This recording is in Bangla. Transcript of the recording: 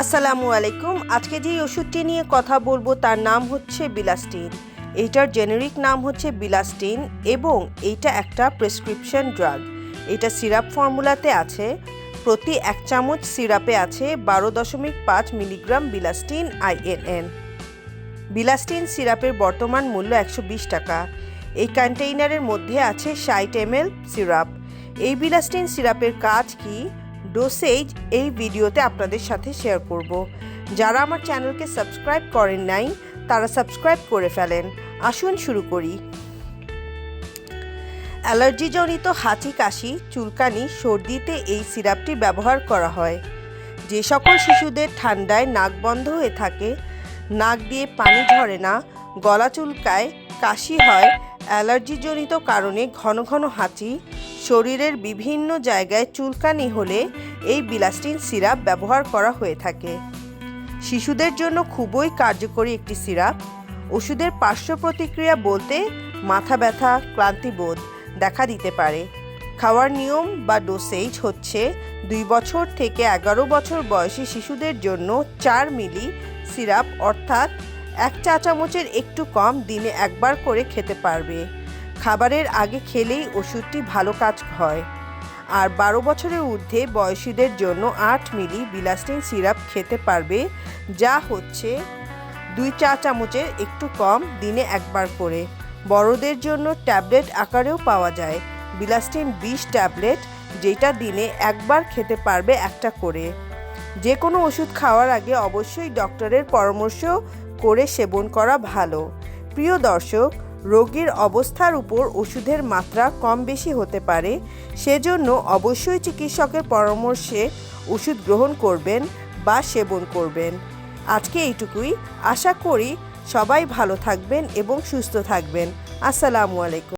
আসসালামু আলাইকুম। আজকে যে ওষুধটি নিয়ে কথা বলব তার নাম হচ্ছে বিলাস্টিন। এইটার জেনেরিক নাম হচ্ছে বিলাস্টিন এবং এইটা একটা প্রেসক্রিপশন ড্রাগ। এটা সিরাপ ফর্মুলাতে আছে। প্রতি এক চামচ সিরাপে আছে বারো দশমিক পাঁচ মিলিগ্রাম বিলাস্টিন আইএনএন বিলাস্টিন সিরাপের বর্তমান মূল্য একশো বিশ টাকা। এই কন্টেইনারের মধ্যে আছে ষাট এম সিরাপ। এই বিলাস্টিন সিরাপের কাজ কি? ডোসেজ এই ভিডিওতে আপনাদের সাথে শেয়ার করব। যারা আমার চ্যানেলকে সাবস্ক্রাইব করেন নাই, তারা সাবস্ক্রাইব করে ফেলেন। আসুন শুরু করি। অ্যালার্জিজনিত হাঁচি কাশি, চুলকানি, সর্দিতে এই সিরাপটি ব্যবহার করা হয়। যে সকল শিশুদের ঠান্ডায় নাক বন্ধ হয়ে থাকে, নাক দিয়ে পানি ঝরে না, গলা চুলকায়, কাশি হয়, অ্যালার্জিজনিত কারণে ঘন ঘন হাঁচি শরীরের বিভিন্ন জায়গায় চুলকানি হলে এই বিলাস্টিন সিরাপ ব্যবহার করা হয়ে থাকে। শিশুদের জন্য খুবই কার্যকরী একটি সিরাপ। ওষুধের পার্শ্ব প্রতিক্রিয়া বলতে মাথা ব্যথা, ক্লান্তিবোধ দেখা দিতে পারে। খাওয়ার নিয়ম বা ডোসেজ হচ্ছে দুই বছর থেকে এগারো বছর বয়সী শিশুদের জন্য চার মিলি সিরাপ, অর্থাৎ এক চা চামচের একটু কম দিনে একবার করে খেতে পারবে। খাবারের আগে খেলেই ওষুধটি ভালো কাজ হয়। আর বারো বছরের ঊর্ধ্বে বয়সীদের জন্য আট মিলি বিলাস্টিন সিরাপ খেতে পারবে, যা হচ্ছে দুই চা চামচের একটু কম দিনে একবার করে। বড়দের জন্য ট্যাবলেট আকারেও পাওয়া যায়। বিলাস্টিন বিশ ট্যাবলেট, যেটা দিনে একবার খেতে পারবে একটা করে। যে কোনো ওষুধ খাওয়ার আগে অবশ্যই ডক্টরের পরামর্শ করে সেবন করা ভালো। প্রিয় দর্শক রোগীর অবস্থার উপর ওষুধের মাত্রা কম বেশি হতে পারে, সেজন্য অবশ্যই চিকিৎসকের পরামর্শে ওষুধ গ্রহণ করবেন বা সেবন করবেন। আজকে এইটুকুই। আশা করি সবাই ভালো থাকবেন এবং সুস্থ থাকবেন। আসসালামু আলাইকুম।